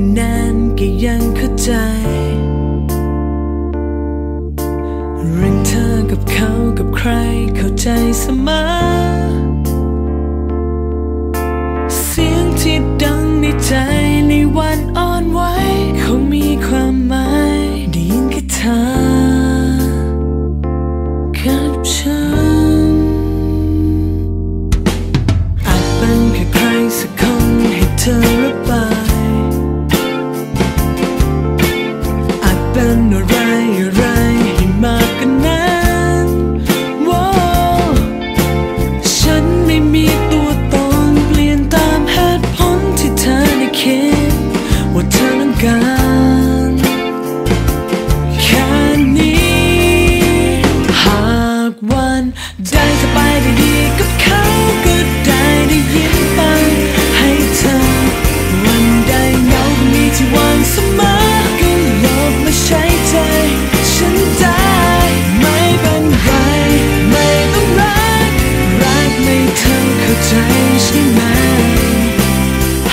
ว่านานก็ยังเข้าใจ เรื่องเธอกับเขากับใครเข้าใจเสมอ เนอะไรอะไรให้มากกันนั้นว้าฉันไม่มีตัวตนเปลี่ยนตามเหตุผลที่เธอได้คิดว่าเธอต้องการแค่นี้ หากวันใดจะไปได้ดี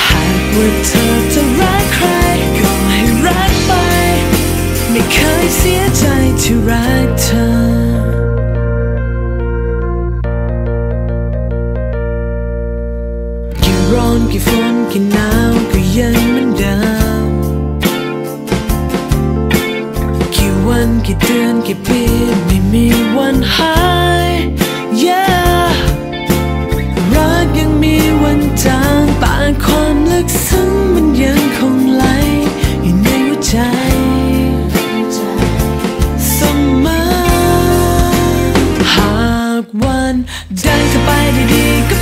หากว่าเธอจะรักใคร ก็ให้รักไป ไม่เคยเสียใจที่รักเธอร้อนกี่ฝนกี่หนาวก็ยังเหมือนเดิม die ik